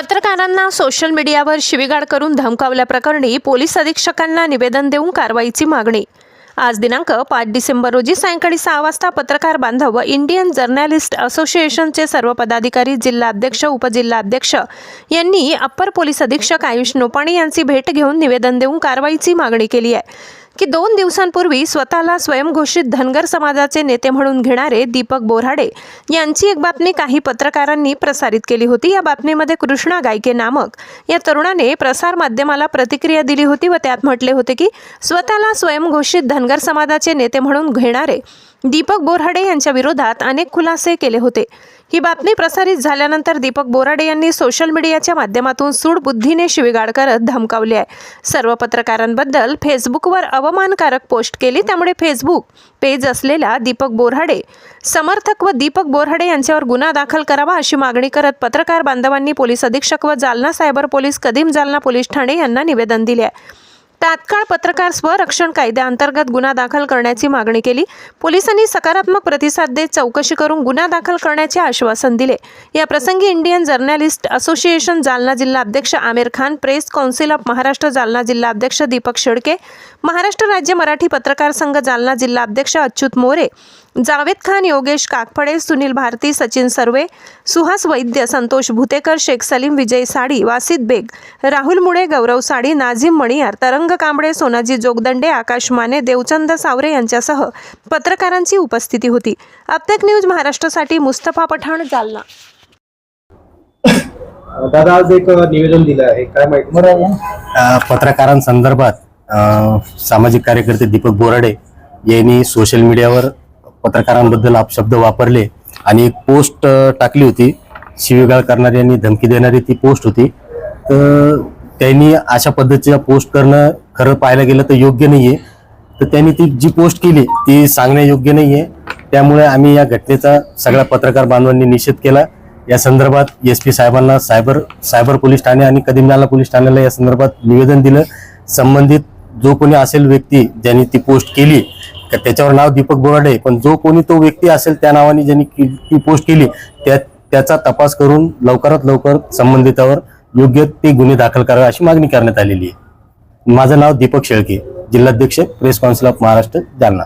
पत्रकारांना सोशल मीडियावर शिवीगाळ करून धमकावल्याप्रकरणी पोलीस अधीक्षकांना निवेदन देऊन कारवाईची मागणी. आज दिनांक पाच डिसेंबर रोजी सायंकाळी सहा वाजता पत्रकार बांधव व इंडियन जर्नलिस्ट असोसिएशनचे सर्व पदाधिकारी जिल्हाध्यक्ष उपजिल्हाध्यक्ष यांनी अप्पर पोलीस अधीक्षक आयुष नोपाणी यांची भेट घेऊन निवेदन देऊन कारवाईची मागणी केली आहे. की दोन दिवसांपूर्वी स्वतःला स्वयंघोषित धनगर समाजाचे नेते म्हणून घेणारे दीपक बोराडे यांची एक बातमी काही पत्रकारांनी प्रसारित केली होती. या बातमीमध्ये कृष्णा गायके नामक या तरुणाने प्रसार माध्यमाला प्रतिक्रिया दिली होती व त्यात म्हटले होते की स्वतःला स्वयंघोषित धनगर समाजाचे नेते म्हणून घेणारे दीपक बोराडे यांच्या विरोधात अनेक खुलासे केले होते. ही बातमी प्रसारित झाल्यानंतर दीपक बोराडे यांनी सोशल मीडियाच्या माध्यमातून सूडबुद्धीने शिवीगाळ करत धमकावली आहे. सर्व पत्रकारांबद्दल फेसबुकवर अवमानकारक पोस्ट केली. त्यामुळे फेसबुक पेज असलेला दीपक बोराडे समर्थक व दीपक बोराडे यांच्यावर गुन्हा दाखल करावा अशी मागणी करत पत्रकार बांधवांनी पोलीस अधीक्षक व जालना सायबर पोलीस कदीम जालना पोलीस ठाणे यांना निवेदन दिले आहे. तात्काळ पत्रकार स्वरक्षण कायद्याअंतर्गत गुन्हा दाखल करण्याची मागणी केली. पोलिसांनी सकारात्मक प्रतिसाद देत चौकशी करून गुन्हा दाखल करण्याचे आश्वासन दिले. या प्रसंगी इंडियन जर्नलिस्ट असोसिएशन जालना जिल्हा अध्यक्ष Aamir Khan press council of Maharashtra Jalna जिल्हा अध्यक्ष दीपक शेडके महाराष्ट्र राज्य मराठी पत्रकार संघ जालना जिल्हा अध्यक्ष अच्युत मोरे जावेद खान योगेश काकफडे सुनील भारती सचिन सर्वे सुहास वैद्य संतोष भुतेकर शेख सलीम विजय साडी वासिद बेग राहुल मुळे गौरव साडी नाझीम मणियार तरंग कांबळे सोनाजी जोगदंडे आकाश माने देवचंद सावरे यांच्यासह पत्रकारांची उपस्थिती होती. अपटेक न्यूज महाराष्ट्रासाठी मुस्तफा पठाण जालना. दादा आज एक निवेदन दिलं आहे. काय माहिती? पत्रकारांसंदर्भात सामाजिक कार्यकर्ते दीपक बोराडे यांनी सोशल मीडियावर पत्रकारांबद्दल अपशब्द वापरले आणि एक पोस्ट टाकली होती. शिवीगाळ करणारी आणि धमकी देणारी ती पोस्ट होती. तर त्यांनी अशा पद्धतीच्या पोस्ट करणं खरं पाहायला गेलं तर योग्य नाहीये. तर त्यांनी ती जी पोस्ट केली ती सांगणे योग्य नाहीये. त्यामुळे आम्ही या घटनेचा सगळ्या पत्रकार बांधवांनी निषेध केला. या संदर्भात एस पी साहेबांना सायबर सायबर पोलीस ठाणे आणि कदीमनाला पोलीस ठाण्याला या संदर्भात निवेदन दिलं. संबंधित जो कोणी असेल व्यक्ती ज्यांनी ती पोस्ट केली त्याच्यावर नाव दीपक बोराडे पण जो कोणी तो व्यक्ती असेल त्या नावाने ज्यांनी ती पोस्ट केली त्या त्याचा तपास करून लवकरात लवकर संबंधितावर योग्य ते गुन्हे दाखल करावे अशी मागणी करण्यात आलेली आहे. माझं नाव दीपक शेळके जिल्हाध्यक्ष press council of Maharashtra Jalna.